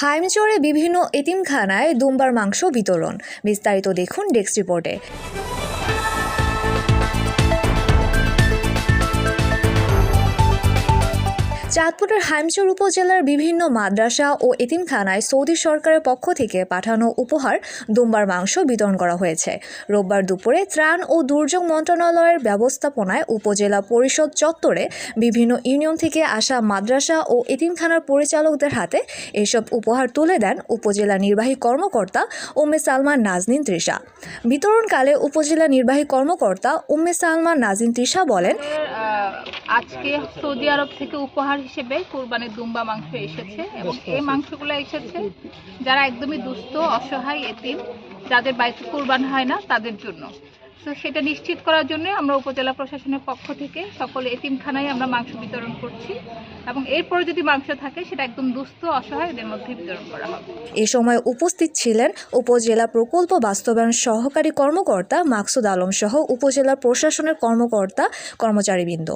হাইমচরে বিভিন্ন এতিমখানায় দুমবার মাংস বিতরণ। বিস্তারিত দেখুন ডেস্ক রিপোর্টে। চাঁদপুরের হাইমচর উপজেলার বিভিন্ন মাদ্রাসা ও এতিমখানায় সৌদি সরকারের পক্ষ থেকে পাঠানো উপহার, দুম্বার মাংস বিতরণ করা হয়েছে। রোববার দুপুরে ত্রাণ ও দুর্যোগ মন্ত্রণালয়ের ব্যবস্থাপনায় উপজেলা পরিষদ চত্বরে বিভিন্ন ইউনিয়ন থেকে আসা মাদ্রাসা ও এতিমখানার পরিচালকদের হাতে এসব উপহার তুলে দেন উপজেলা নির্বাহী কর্মকর্তা উম্মে সালমান নাজনীন তৃষা। বিতরণকালে উপজেলা নির্বাহী কর্মকর্তা উম্মে সালমান নাজনীন তৃষা বলেন আজকে সৌদি আরব থেকে উপহার হিসেবে কোরবানির দুম্বা মাংস এসেছে এবং এই মাংসগুলো এসেছে যারা একদমই দুস্থ অসহায় এতিম যাদের বাড়িতে কোরবান হয় না তাদের জন্য। তো সেটা নিশ্চিত করার জন্য আমরা উপজেলা প্রশাসনের পক্ষ থেকে সকল এতিমখানায় আমরা মাংস বিতরণ করছি এবং এরপরে যদি মাংস থাকে সেটা একদম দুস্থ অসহায় এদের মধ্যে বিতরণ করা হবে। এ সময় উপস্থিত ছিলেন উপজেলা প্রকল্প বাস্তবায়ন সহকারী কর্মকর্তা মাকসুদ আলম সহ উপজেলা প্রশাসনের কর্মকর্তা কর্মচারীবৃন্দ।